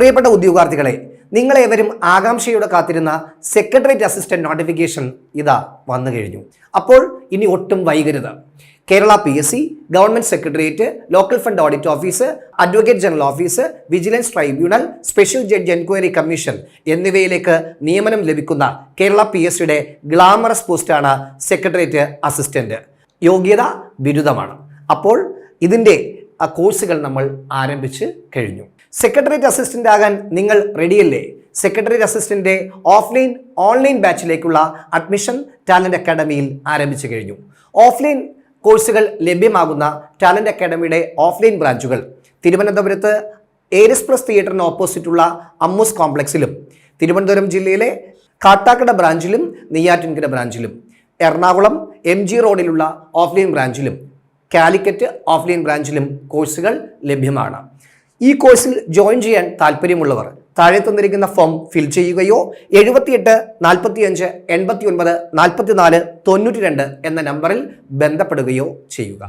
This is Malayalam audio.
പ്രിയപ്പെട്ട ഉദ്യോഗാർത്ഥികളെ നിങ്ങളേവരും ആകാംക്ഷയോടെ കാത്തിരുന്ന സെക്രട്ടേറിയറ്റ് അസിസ്റ്റന്റ് നോട്ടിഫിക്കേഷൻ ഇതാ വന്നു കഴിഞ്ഞു. അപ്പോൾ ഇനി ഒട്ടും വൈകരുത്. Kerala P S C government secretariat local fund audit office advocate general office vigilance tribunal special judge enquiry commission എന്നിവയിലേക്ക് നിയമനം ലഭിക്കുന്ന കേരള പി എസ് സിയുടെ ഗ്ലാമറസ് പോസ്റ്റാണ് സെക്രട്ടേറിയറ്റ് അസിസ്റ്റന്റ് യോഗ്യത ബിരുദമാണ്. അപ്പോൾ ഇതിന്റെ ആ കോഴ്സുകൾ നമ്മൾ ആരംഭിച്ച് കഴിഞ്ഞു. സെക്രട്ടേറിയറ്റ് അസിസ്റ്റന്റ് ആകാൻ നിങ്ങൾ റെഡിയല്ലേ? സെക്രട്ടേറിയറ്റ് അസിസ്റ്റന്റ് ഓഫ്ലൈൻ ഓൺലൈൻ ബാച്ചിലേക്കുള്ള അഡ്മിഷൻ ടാലന്റ് അക്കാഡമിയിൽ ആരംഭിച്ചു കഴിഞ്ഞു. ഓഫ്ലൈൻ കോഴ്സുകൾ ലഭ്യമാകുന്ന ടാലന്റ് അക്കാഡമിയുടെ ഓഫ്ലൈൻ ബ്രാഞ്ചുകൾ തിരുവനന്തപുരത്ത് ഏരിസ് പ്ലസ് തിയേറ്ററിന് ഓപ്പോസിറ്റുള്ള അമ്മൂസ് കോംപ്ലക്സിലും തിരുവനന്തപുരം ജില്ലയിലെ കാട്ടാക്കട ബ്രാഞ്ചിലും നെയ്യാറ്റിൻകര ബ്രാഞ്ചിലും എറണാകുളം എം ജി റോഡിലുള്ള ഓഫ്ലൈൻ ബ്രാഞ്ചിലും കാലിക്കറ്റ് ഓഫ്ലൈൻ ബ്രാഞ്ചിലും കോഴ്സുകൾ ലഭ്യമാണ്. ഈ കോഴ്സിൽ ജോയിൻ ചെയ്യാൻ താല്പര്യമുള്ളവർ താഴെ തന്നിരിക്കുന്ന ഫോം ഫിൽ ചെയ്യുകയോ എഴുപത്തിയെട്ട് നാൽപ്പത്തിയഞ്ച് എൺപത്തി ഒൻപത് നാൽപ്പത്തിനാല് തൊണ്ണൂറ്റി രണ്ട് എന്ന നമ്പറിൽ ബന്ധപ്പെടുകയോ ചെയ്യുക.